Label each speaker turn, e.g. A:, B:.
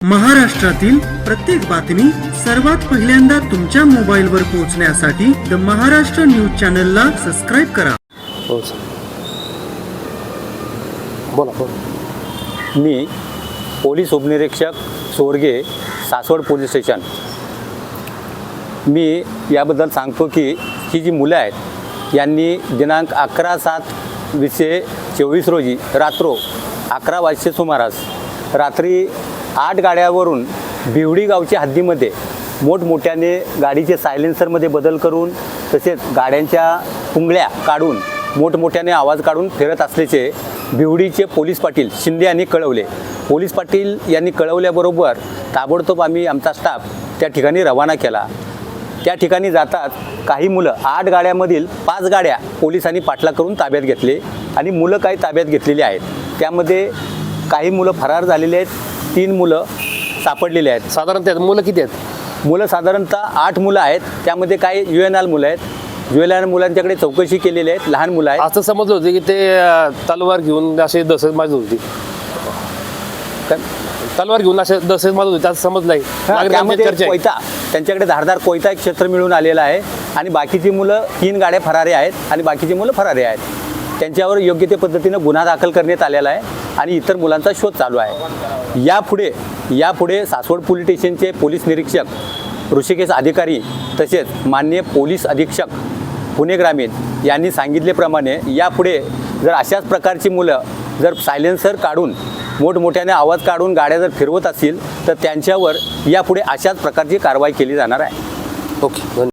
A: महाराष्ट्रातील प्रत्येक बातमी सर्वात पहिल्यांदा तुमच्या मोबाईलवर पोहोचण्यासाठी द महाराष्ट्र न्यूज चॅनलला सबस्क्राईब करा.
B: हो सर बोला बोला.
C: मी पोलीस उपनिरीक्षक चोरगे सासवड पोलीस स्टेशन. मी याबद्दल सांगतो की ही जी मुलं आहेत यांनी दिनांक अकरा सात वीसशे चोवीस रोजी रात्रो अकरा वाजचे सुमारास रात्री आठ गाड्यावरून बिवडी गावच्या हद्दीमध्ये मोठमोठ्याने गाडीचे सायलेन्सरमध्ये बदल करून तसेच गाड्यांच्या पुंगळ्या काढून मोठमोठ्याने आवाज काढून फिरत असल्याचे भिवडीचे पोलीस पाटील शिंदे यांनी कळवले. पोलीस पाटील यांनी कळवल्याबरोबर ताबडतोब आम्ही आमचा स्टाफ त्या ठिकाणी रवाना केला. त्या ठिकाणी जातात काही मुलं आठ गाड्यामधील पाच गाड्या पोलिसांनी पाठला करून ताब्यात घेतले आणि मुलं काही ताब्यात घेतलेली आहेत. त्यामध्ये काही मुलं फरार झालेले आहेत. तीन मुलं सापडलेले आहेत.
B: साधारण त्यात मुलं किती आहेत?
C: मुलं साधारणतः आठ मुलं आहेत. त्यामध्ये काही यू एन आर मुलं आहेत. यू एन आर मुलांच्याकडे चौकशी केलेली आहेत. लहान मुलं आहेत.
B: असं समजलं होतं की ते तलवार घेऊन असे दहशत माजत होती? तलवार घेऊन असे दहशत माजत होती. असं समजलं
C: त्यामध्ये. कोयता त्यांच्याकडे धारदार कोयता एक क्षेत्र मिळून आलेला आहे. आणि बाकीची मुलं तीन गाड्या फरारे आहेत आणि बाकीची मुलं फरारे आहेत. त्यांच्यावर योग्य ते पद्धतीनं गुन्हा दाखल करण्यात आलेला आहे. आणि इतर मुलांचा शोध चालू आहे. यापुढे यापुढे सासवड पोलीस स्टेशनचे पोलीस निरीक्षक ऋषिकेश अधिकारी तसेच मान्य पोलीस अधीक्षक पुणे ग्रामीण यांनी सांगितल्याप्रमाणे यापुढे जर अशाच प्रकारची मुलं जर सायलेन्सर काढून मोठमोठ्याने आवाज काढून गाड्या जर फिरवत असतील तर त्यांच्यावर यापुढे अशाच प्रकारची कारवाई केली जाणार आहे.
B: ओके